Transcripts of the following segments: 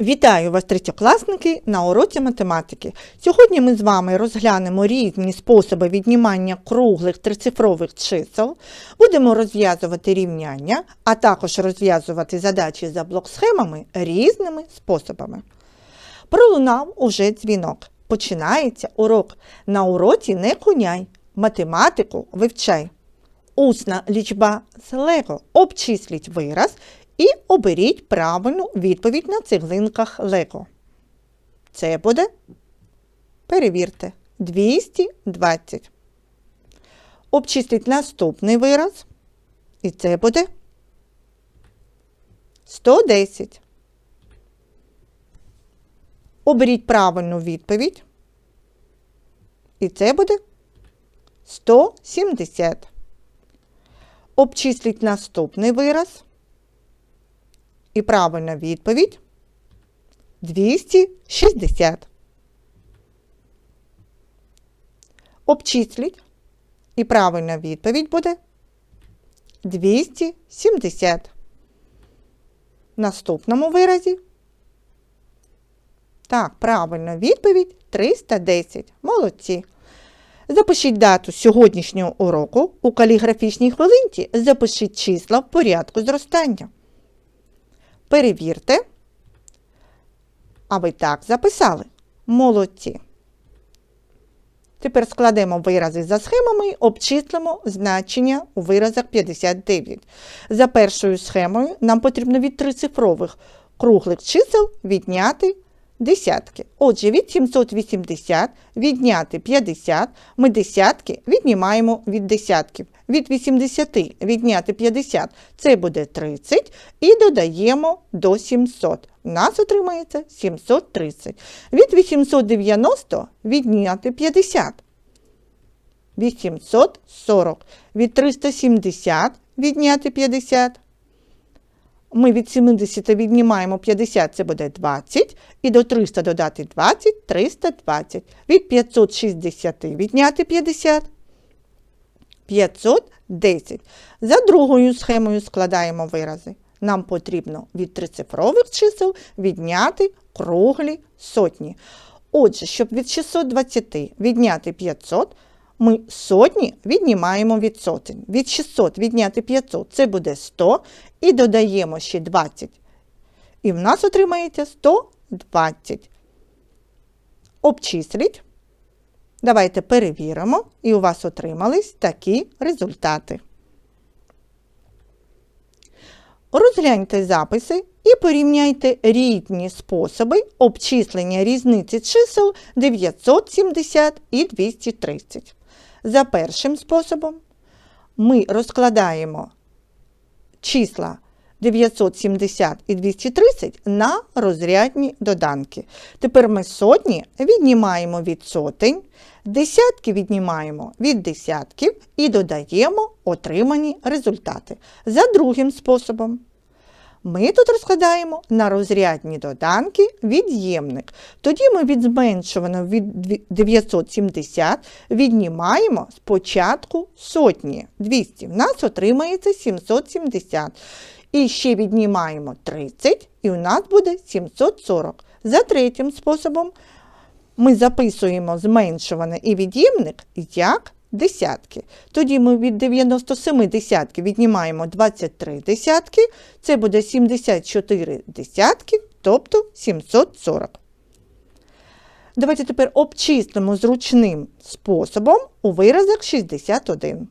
Вітаю вас, третьокласники, на уроці математики. Сьогодні ми з вами розглянемо різні способи віднімання круглих трицифрових чисел, будемо розв'язувати рівняння, а також розв'язувати задачі за блок-схемами різними способами. Пролунав уже дзвінок. Починається урок. На уроці не куняй, математику вивчай. Усна лічба з Лего. Обчисліть вираз і оберіть правильну відповідь на цеглинках Лего. Це буде, перевірте, 220. Обчисліть наступний вираз. І це буде 110. Оберіть правильну відповідь. І це буде 170. Обчисліть наступний вираз. І правильна відповідь 260. Обчисліть. І правильна відповідь буде 270. В наступному виразі. Так, правильна відповідь 310. Молодці. Запишіть дату сьогоднішнього уроку у каліграфічній хвилинці. Запишіть числа в порядку зростання. Перевірте. А ви так записали. Молодці. Тепер складемо вирази за схемами і обчислимо значення у виразах 59. За першою схемою нам потрібно від трицифрових круглих чисел відняти десятки. Отже, від 780 відняти 50, ми десятки віднімаємо від десятків. Від 80 відняти 50 це буде 30 і додаємо до 700. У нас отримається 730. Від 890 відняти 50. 840. Від 370 відняти 50. Ми від 70 віднімаємо 50, це буде 20. І до 300 додати 20 320. Від 560 відняти 50. 510. За другою схемою складаємо вирази. Нам потрібно від трицифрових чисел відняти круглі сотні. Отже, щоб від 620 відняти 500, ми сотні віднімаємо від сотень. Від 600 відняти 500 це буде 100 і додаємо ще 20. І в нас отримається 120. Обчисліть. Давайте перевіримо, і у вас отримались такі результати. Розгляньте записи і порівняйте рідні способи обчислення різниці чисел 970 і 230. За першим способом ми розкладаємо числа 970 і 230 на розрядні доданки. Тепер ми сотні віднімаємо від сотень, десятки віднімаємо від десятків і додаємо отримані результати. За другим способом. Ми тут розкладаємо на розрядні доданки від'ємник. Тоді ми від зменшуваного від 970 віднімаємо спочатку сотні 200. В нас отримається 770. І ще віднімаємо 30, і у нас буде 740. За третім способом ми записуємо зменшуване і від'ємник як десятки. Тоді ми від 97 десятків віднімаємо 23 десятки, це буде 74 десятки, тобто 740. Давайте тепер обчислимо зручним способом у виразах 61.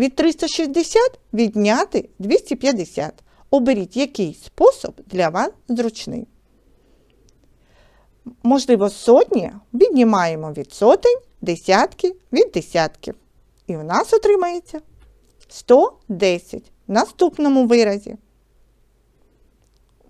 Від 360 відняти 250. Оберіть, який спосіб для вас зручний. Можливо, сотні віднімаємо від сотень, десятки від десятків. І в нас отримається 110 в наступному виразі.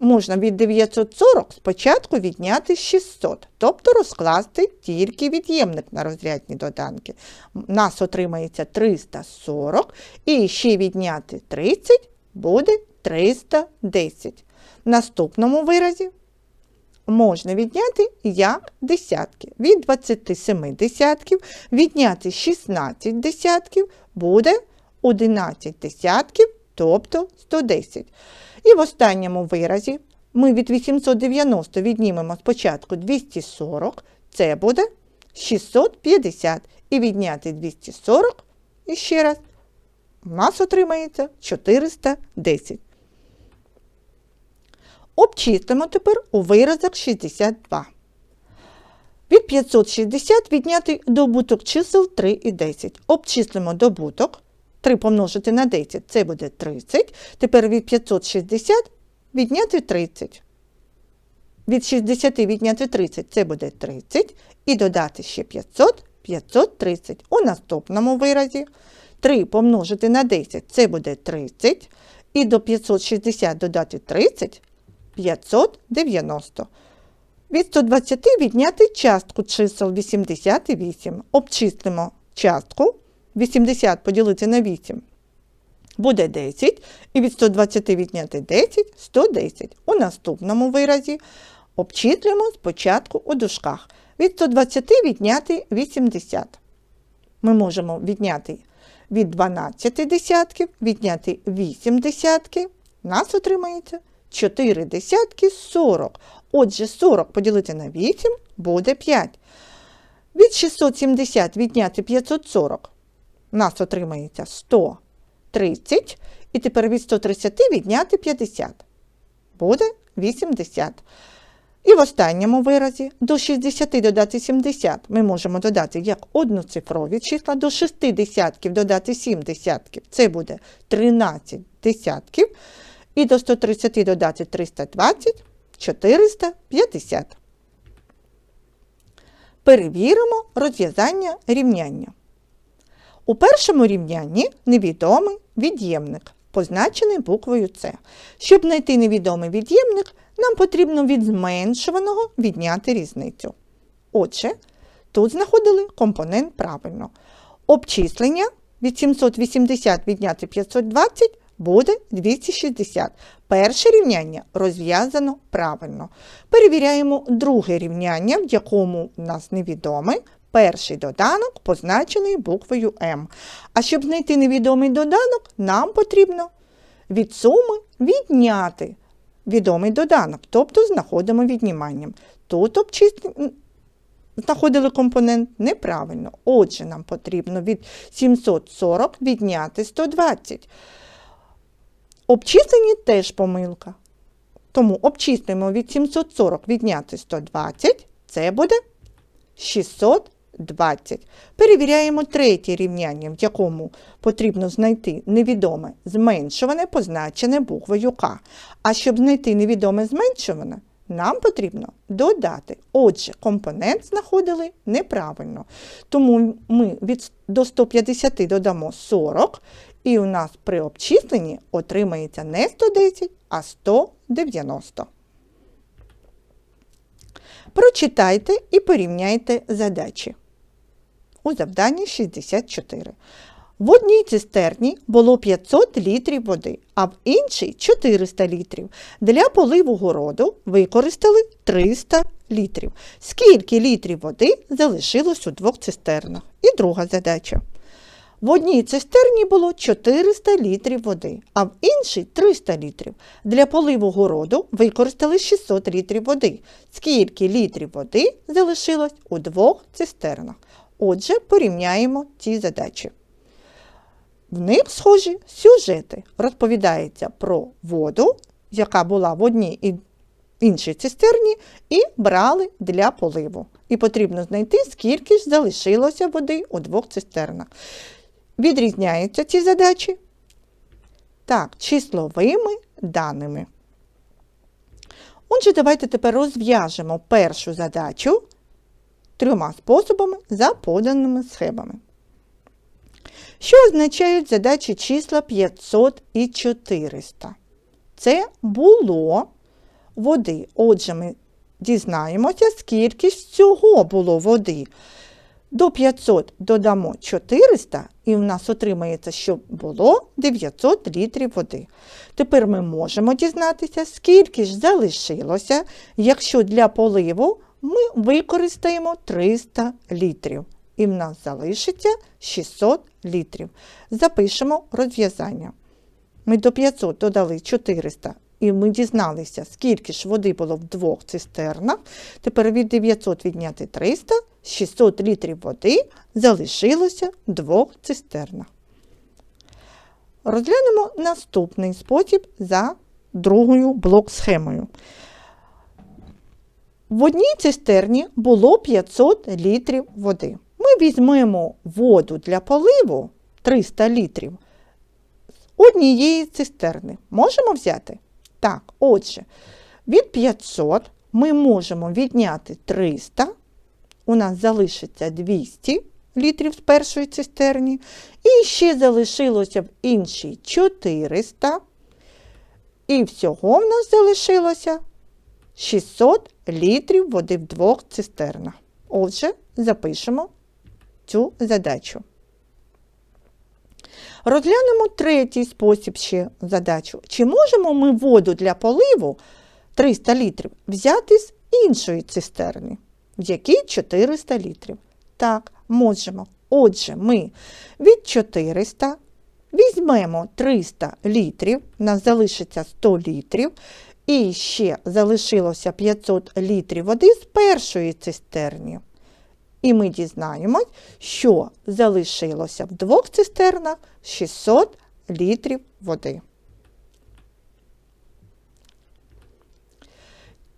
Можна від 940 спочатку відняти 600, тобто розкласти тільки від'ємник на розрядні доданки. Нас отримається 340 і ще відняти 30 буде 310. В наступному виразі можна відняти як десятки. Від 27 десятків відняти 16 десятків буде 11 десятків, тобто 110. І в останньому виразі ми від 890 віднімемо спочатку 240, це буде 650. І відняти 240, і ще раз, у нас отримається 410. Обчислимо тепер у виразах 62. Від 560 відняти добуток чисел 3 і 10. Обчислимо добуток. 3 помножити на 10 це буде 30. Тепер від 560 відняти 30. Від 60 відняти 30 це буде 30. І додати ще 500 530. У наступному виразі 3 помножити на 10 це буде 30. І до 560 додати 30 590. Від 120 відняти частку чисел 88. Обчислимо частку 80 поділити на 8. Буде 10. І від 120 відняти 10 110. У наступному виразі обчислюємо спочатку у дужках. Від 120 відняти 80. Ми можемо відняти від 12 десятків, відняти 8 десятків. Нас отримається 4 десятки 40. Отже, 40 поділити на 8 буде 5. Від 670 відняти 540. У нас отримається 130. І тепер від 130 відняти 50. Буде 80. І в останньому виразі до 60 додати 70 ми можемо додати як одноцифрові числа, до 6 десятків додати 7 десятків. Це буде 13 десятків. І до 130 додати 320 450. Перевіримо розв'язання рівняння. У першому рівнянні невідомий від'ємник, позначений буквою С. Щоб знайти невідомий від'ємник, нам потрібно від зменшуваного відняти різницю. Отже, тут знаходили компонент правильно. Обчислення від 780 відняти 520 буде 260. Перше рівняння розв'язано правильно. Перевіряємо друге рівняння, в якому у нас невідомий. Перший доданок позначений буквою М. А щоб знайти невідомий доданок, нам потрібно від суми відняти відомий доданок, тобто знаходимо відніманням. Тут знаходили компонент неправильно. Отже, нам потрібно від 740 відняти 120. Обчислені теж помилка. Тому обчислимо від 740 відняти 120, це буде 620. Перевіряємо третє рівняння, в якому потрібно знайти невідоме зменшуване, позначене буквою К. А щоб знайти невідоме зменшуване, нам потрібно додати. Отже, компонент знаходили неправильно. Тому ми від до 150 додамо 40, і у нас при обчисленні отримається не 110, а 190. Прочитайте і порівняйте задачі. У завданні 64. В одній цистерні було 500 літрів води, а в іншій 400 літрів. Для поливу городу використали 300 літрів. Скільки літрів води залишилось у двох цистернах? І друга задача. В одній цистерні було 400 літрів води, а в іншій 300 літрів. Для поливу городу використали 600 літрів води. Скільки літрів води залишилось у двох цистернах? Отже, порівняємо ці задачі. В них схожі сюжети. Розповідається про воду, яка була в одній і іншій цистерні, і брали для поливу. І потрібно знайти, скільки ж залишилося води у двох цистернах. Відрізняються ці задачі? Так, числовими даними. Отже, давайте тепер розв'яжемо першу задачу трьома способами за поданими схемами. Що означають задачі числа 500 і 400? Це було води. Отже, ми дізнаємося, скільки ж всього було води. До 500 додамо 400, і в нас отримається, що було 900 літрів води. Тепер ми можемо дізнатися, скільки ж залишилося, якщо для поливу ми використаємо 300 літрів. І в нас залишиться 600 літрів. Запишемо розв'язання. Ми до 500 додали 400 і ми дізналися, скільки ж води було в двох цистернах. Тепер від 900 відняти 300, 600 літрів води залишилося в двох цистернах. Розглянемо наступний спосіб за другою блок-схемою. В одній цистерні було 500 літрів води. Ми візьмемо воду для поливу 300 літрів з однієї цистерни. Можемо взяти? Так, отже, від 500 ми можемо відняти 300, у нас залишиться 200 літрів з першої цистерні, і ще залишилося в іншій 400. І всього в нас залишилося 600 літрів води в двох цистернах. Отже, запишемо цю задачу. Розглянемо третій спосіб ще задачу. Чи можемо ми воду для поливу 300 літрів взяти з іншої цистерни, в якій 400 літрів? Так, можемо. Отже, ми від 400 візьмемо 300 літрів, нас залишиться 100 літрів, і ще залишилося 500 літрів води з першої цистерні. І ми дізнаємось, що залишилося в двох цистернах 600 літрів води.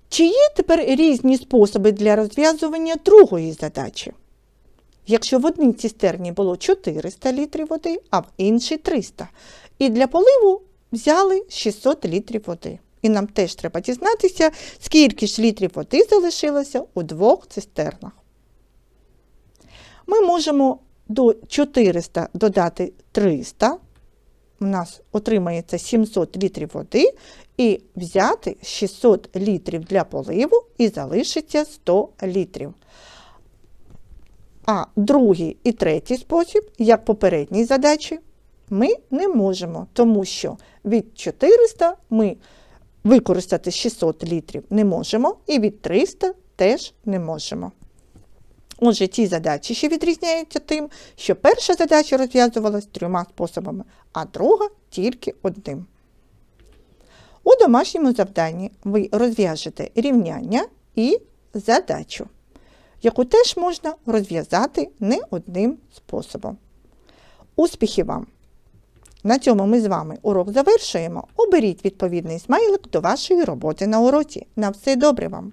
Чи є тепер різні способи для розв'язування другої задачі? Якщо в одній цистерні було 400 літрів води, а в іншій 300. І для поливу взяли 600 літрів води. І нам теж треба дізнатися, скільки ж літрів води залишилося у двох цистернах. Ми можемо до 400 додати 300. У нас отримається 700 літрів води. І взяти 600 літрів для поливу і залишиться 100 літрів. А другий і третій спосіб, як попередній задачі, ми не можемо, тому що від 400 ми використати 600 літрів не можемо, і від 300 теж не можемо. Отже, ці задачі ще відрізняються тим, що перша задача розв'язувалась трьома способами, а друга тільки одним. У домашньому завданні ви розв'яжете рівняння і задачу, яку теж можна розв'язати не одним способом. Успіхів вам! На цьому ми з вами урок завершуємо. Оберіть відповідний смайлик до вашої роботи на уроці. На все добре вам!